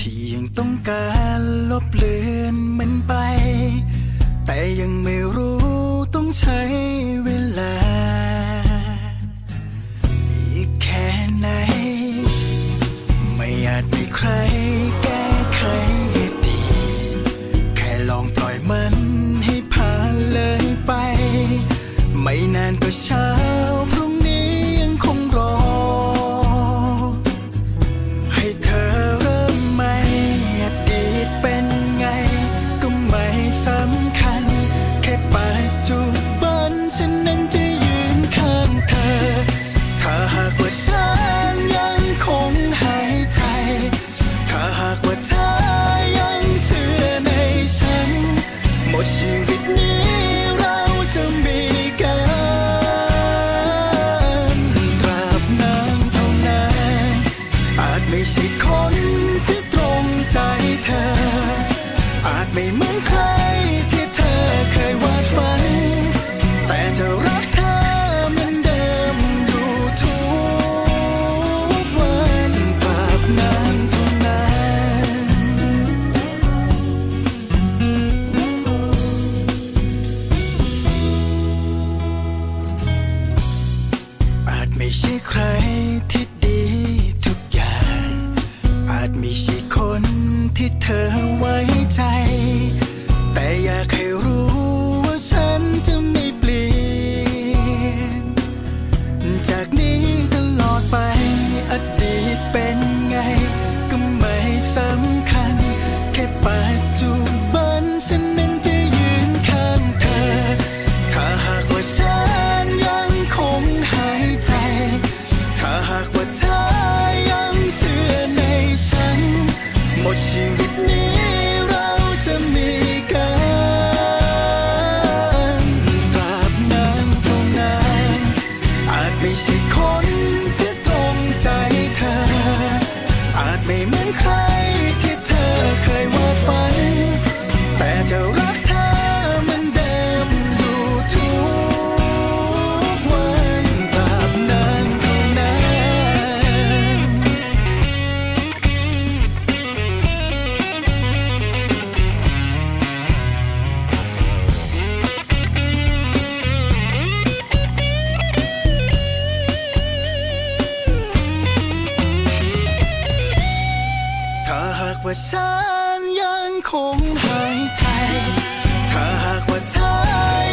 ที่ยังต้องการลบเลือนมันไป แต่ยังไม่รู้ต้องใช้เวลา อีกแค่ไหน ไม่อาจมีใครแก้ไขให้ดี แค่ลองปล่อยมันให้ผ่านเลยไป ไม่นานก็เช้า ชีวิตนี้เราจะมีกันตราบนานเท่านานอาจไม่ใช่คนที่ตรงใจเธอ อาจไม่เหมือนใคร ใช่ใครที่ดีทุกอย่าง อาจไม่ใช่คนที่เธอไว้ใจ แต่อยากให้รู้ว่าฉันจะไม่เปลี่ยน จากนี้ ดชีากว่าฉันยังคงหายใจ ถ้าหากว่าเธอ